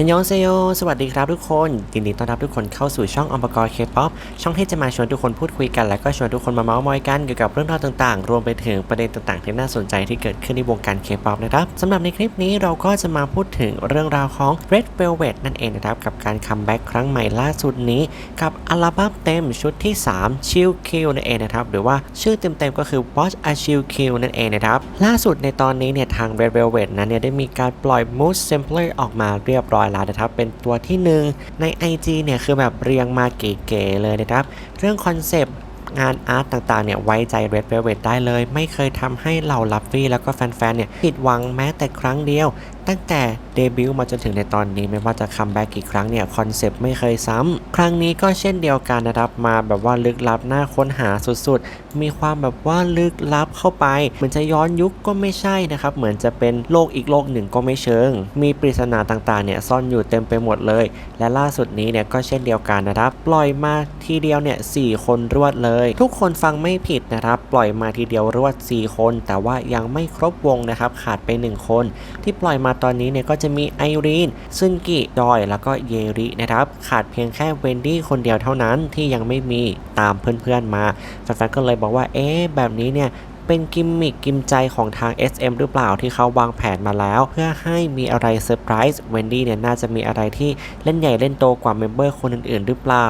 ฮันยองเซโยสวัสดีครับทุกคนยินดีต้อนรับทุกคนเข้าสู่ช่องอมปกรเคป๊อปช่องที่จะมาชวนทุกคนพูดคุยกัน และก็ชวนทุกคนมาเมาส์มอยกันเกี่ยวกับเรื่องราวต่างๆ รวมไปถึงประเด็นต่างๆ ที่น่าสนใจที่เกิดขึ้นในวงการเคป๊อปนะครับสำหรับในคลิปนี้เราก็จะมาพูดถึงเรื่องราวของ Red Velvet นั่นเองนะครับ กับการคัมแบ็กครั้งใหม่ล่าสุดนี้ กับอัลบั้มเต็มชุดที่ 3 Chill Kill นั่นเองนะครับหรือว่าชื่อเต็มๆก็คือ Watch a Chill Kill นั่นเองนะครับล่าสุดในตอนนี้เนี่ยทาง Red Velvet นั้นเนี่ยได้มีการปล่อย Mood Sampler ออกมาเรียบร้อยแล้วนะครับ เป็นตัวที่หนึ่งใน IG เนี่ยคือแบบเรียงมาเก๋ๆเลยนะครับ เรื่องคอนเซปต์งานอาร์ตต่างๆ เนี่ยไว้ใจ Red Velvet ได้เลย ไม่เคยทำให้เหล่าลัฟฟี่แล้วก็แฟนๆ เนี่ยผิดหวังแม้แต่ครั้งเดียว ตั้งแต่เดบิวต์มาจนถึงในตอนนี้ไม่ว่าจะคัมแบ็กกี่ครั้งเนี่ยคอนเซปต์ไม่เคยซ้ำครั้งนี้ก็เช่นเดียวกันนะครับมาแบบว่าลึกลับน่าค้นหาสุดๆ มีความแบบว่าลึกลับเข้าไป เหมือนจะย้อนยุคก็ไม่ใช่นะครับ เหมือนจะเป็นโลกอีกโลกหนึ่งก็ไม่เชิง มีปริศนาต่างๆเนี่ยซ่อนอยู่เต็มไปหมดเลย และล่าสุดนี้เนี่ยก็เช่นเดียวกันนะครับ ปล่อยมาทีเดียวเนี่ยสคนรวดเลย ทุกคนฟังไม่ผิดนะครับ ปล่อยมาทีเดียวรวด 4 คน แต่ว่ายังไม่ครบวงนะครับขาดไป 1 คน ที่ปล่อยมาตอนนี้เนี่ยก็จะมีไอรีนซึนกิจอย แล้วก็เยรินะครับ ขาดเพียงแค่เวนดี้คนเดียวเท่านั้นที่ยังไม่มีตามเพื่อนๆมาแฟนๆก็เลยบอกว่าเอ๊ะแบบนี้เนี่ยเป็นกิมมิคกิมใจของทาง SM หรือเปล่าที่เขาวางแผนมาแล้ว เพื่อให้มีอะไรเซอร์ไพรส์เวนดี้เนี่ยน่าจะมีอะไรที่เล่นใหญ่เล่นโตกว่าเมมเบอร์คนอื่นๆ หรือเปล่า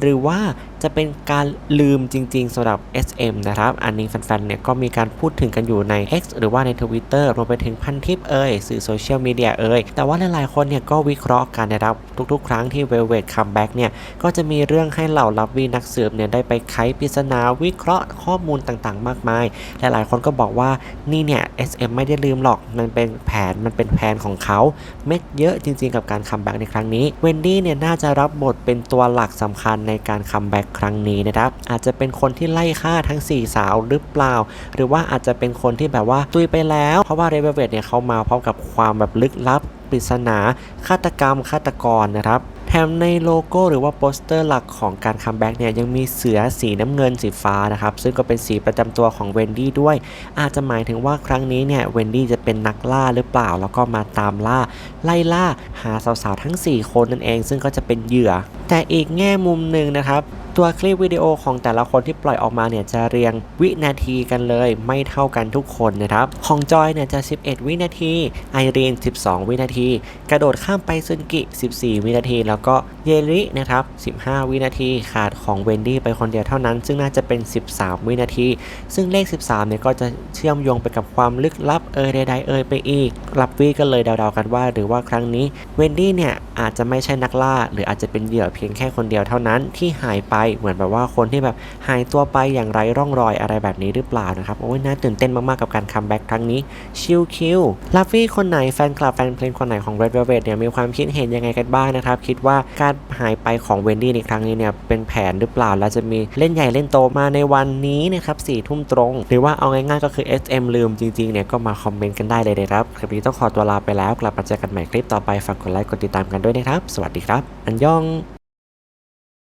หรือว่า จะเป็นการลืมจริงๆสำหรับ SM นะครับ อันนี้แฟนๆ เนี่ยก็มีการพูดถึงกันอยู่ใน X หรือว่าใน Twitter รวมไปถึงพันทิปเอ่ยสื่อโซเชียลมีเดียเอ่ยแต่ว่าหลายๆ คนเนี่ยก็วิเคราะห์กันนะครับ ทุกๆ ครั้งที่ Velvet Comeback เนี่ย ก็จะมีเรื่องให้เหล่าลับวีนักสืบเนี่ยได้ไปไขปริศนาวิเคราะห์ข้อมูลต่างๆ มากมาย หลายๆ คนก็บอกว่านี่เนี่ย SM ไม่ได้ลืมหรอกมันเป็นแผนมันเป็นแผนของเขาเม็ดเยอะจริงๆ กับการคัมแบ็กในครั้งนี้เวนดี้เนี่ยน่าจะรับบทเป็นตัวหลักสำคัญในการคัมแบ็กครั้งนี้นะครับอาจจะเป็นคนที่ไล่ฆ่าทั้ง 4 สาวหรือเปล่า หรือว่าอาจจะเป็นคนที่แบบว่าตุยไปแล้ว เพราะว่าเรเวเวตเนี่ยเขามาพร้อมกับความแบบลึกลับปริศนาฆาตกรรมฆาตกรนะครับแถมในโลโก้หรือว่าโปสเตอร์หลักของการคัมแบ็กเนี่ยยังมีเสือสีน้ำเงินสีฟ้านะครับ ซึ่งก็เป็นสีประจำตัวของเวนดี้ด้วย อาจจะหมายถึงว่าครั้งนี้เนี่ยเวนดี้จะเป็นนักล่าหรือเปล่า แล้วก็มาตามล่า ไล่ล่าหาสาวๆทั้ง 4 คนนั่นเอง ซึ่งก็จะเป็นเหยื่อ แต่อีกแง่มุมหนึ่งนะครับ ตัวคลิปวิดีโอของแต่ละคนที่ปล่อยออกมาเนี่ยจะเรียงวินาทีกันเลย ไม่เท่ากันทุกคนนะครับ ของจอยเนี่ยจะ 11 วินาที ไอรีน 12 วินาที กระโดดข้ามไปซึนกิ 14 วินาที แล้วก็เยรินะครับ 15 วินาที ขาดของเวนดี้ไปคนเดียวเท่านั้น ซึ่งน่าจะเป็น 13 วินาที ซึ่งเลข 13 เนี่ยก็จะเชื่อมโยงไปกับความลึกลับเอ่ยใดๆเอ่ยไปอีกลับวีก็เลยเดาๆกันว่า หรือว่าครั้งนี้เวนดี้เนี่ย อาจจะไม่ใช่นักล่า หรืออาจจะเป็นเหยื่อเพียงแค่คนเดียวเท่านั้นที่หายไปเหมือนแบบว่าคนที่แบบหายตัวไปอย่างไร้ร่องรอยอะไรแบบนี้หรือเปล่านะครับโอ้ยน่าตื่นเต้นมาก ๆ กับการคัมแบ็กครั้งนี้ชิลคิวลัฟฟี่คนไหนแฟนคลับแฟนเพลงคนไหนของ Red Velvet เนี่ยมีความคิดเห็นยังไงกันบ้างนะครับ คิดว่าการหายไปของเวนดี้ในครั้งนี้เนี่ยเป็นแผนหรือเปล่า แล้วจะมีเล่นใหญ่เล่นโตมาในวันนี้นะครับสี่ทุ่มตรง หรือว่าเอาง่ายๆก็คือ SM ลืมจริงๆเนี่ยก็มาคอมเมนต์กันได้เลยนะครับคลิปนี้ต้องขอตัวลาไปแล้วกลับมาเจอกันใหม่คลิปต่อไปฝากกดไลค์กดติดตามกันด้วยนะครับ สวัสดีครับ อันยอง